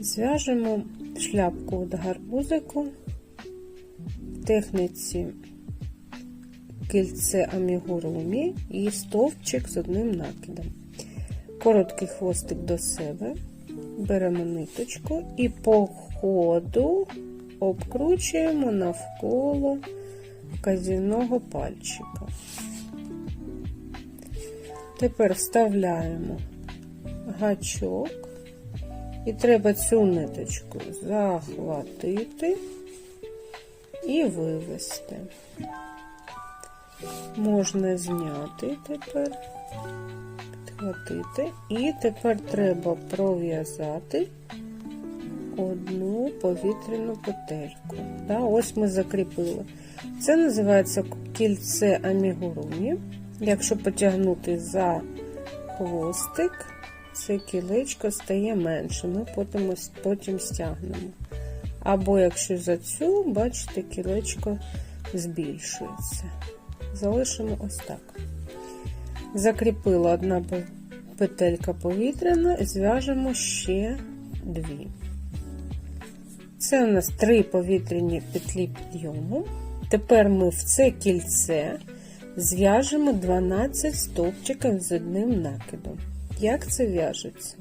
Зв'яжемо шляпку від гарбузику в техніці кільце амігурумі і стовпчик з одним накидом. Короткий хвостик до себе, беремо ниточку і по ходу обкручуємо навколо вказівного пальчика. Тепер вставляємо гачок і треба цю ниточку захватити і вивести. Можна зняти тепер, підхватити, і тепер треба пров'язати одну повітряну петельку. Да, ось ми закріпили. Це називається кільце амігурумі. Якщо потягнути за хвостик, це кілечко стає менше, ми потім, потім стягнемо. Або якщо за цю, бачите, кілечко збільшується. Залишимо ось так. Закріпила одна петелька повітряна, зв'яжемо ще дві. Це у нас три повітряні петлі підйому. Тепер ми в це кільце зв'яжемо 12 стовпчиків з одним накидом. Як це в'яжеться?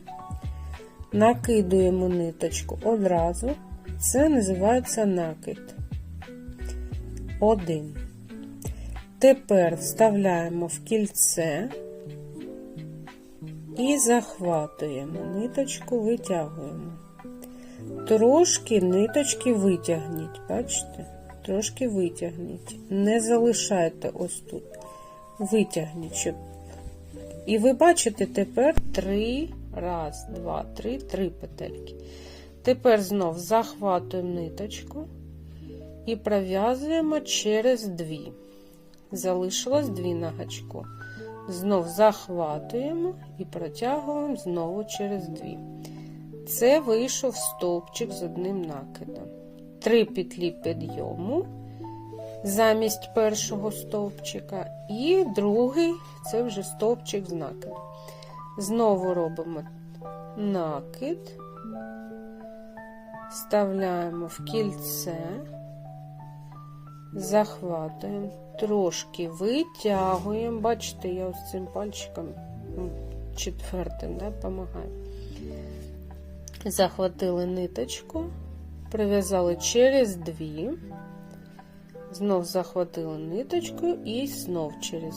Накидуємо ниточку одразу. Це називається накид. Один. Тепер вставляємо в кільце і захватуємо ниточку, витягуємо. Трошки ниточки витягніть, бачите? Трошки витягніть. Не залишайте ось тут. Витягніть, щоб. І ви бачите тепер три, раз, два, три, три петельки. Тепер знов захватуємо ниточку і пров'язуємо через дві. Залишилось дві на гачку. Знов захватуємо і протягуємо знову через дві. Це вийшов стовпчик з одним накидом. Три петлі підйому замість першого стовпчика, і другий це вже стовпчик з накидом. Знову робимо накид, вставляємо в кільце, захватуємо, трошки витягуємо. Бачите, я ось цим пальчиком четвертим да. Захватили ниточку, прив'язали через дві, знов захватили ниточку і знов через